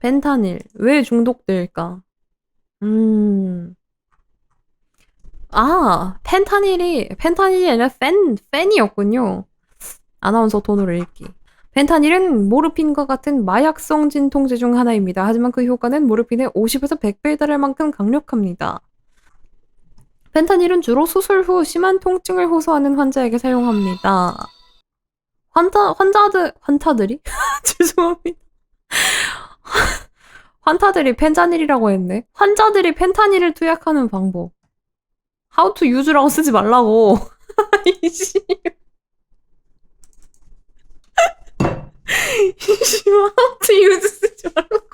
펜타닐. 왜 중독될까? 음. 아, 펜타닐이, 펜타닐이 아니라 펜, 펜이었군요. 아나운서 톤으로 읽기. 펜타닐은 모르핀과 같은 마약성 진통제 중 하나입니다. 하지만 그 효과는 모르핀의 50에서 100배에 달할 만큼 강력합니다. 펜타닐은 주로 수술 후 심한 통증을 호소하는 환자에게 사용합니다. 환자, 환자들, 환자들이? 죄송합니다. 환타들이 펜타닐이라고 했네. 환자들이 펜타닐을 투약하는 방법. How to use라고 쓰지 말라고. 이씨. 이씨, how to use 쓰지 말라고.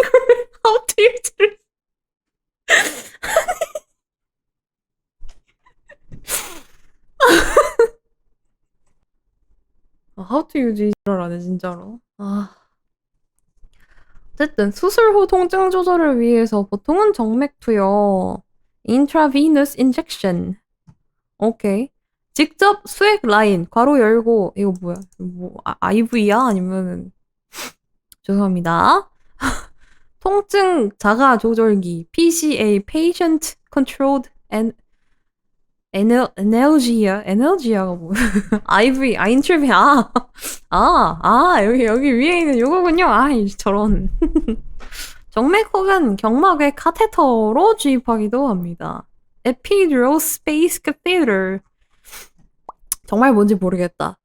이걸 왜 how to use를. 아, how to use 이라네 진짜로. 아. 어쨌든 수술 후 통증 조절을 위해서 보통은 정맥 투여 intravenous injection. 오케이. 직접 수액 라인 괄호 열고 이거 뭐야? 뭐 아, IV야? 아니면은 죄송합니다. 통증 자가 조절기 PCA patient controlled and 에너, 에너지아 에너지아가 뭐야 IV 아 인트라비 아 아, 아, 여기, 여기 위에 있는 요거군요. 아, 이 저런. 정맥 혹은 경막에 카테터로 주입하기도 합니다. epidural space catheter. 정말 뭔지 모르겠다.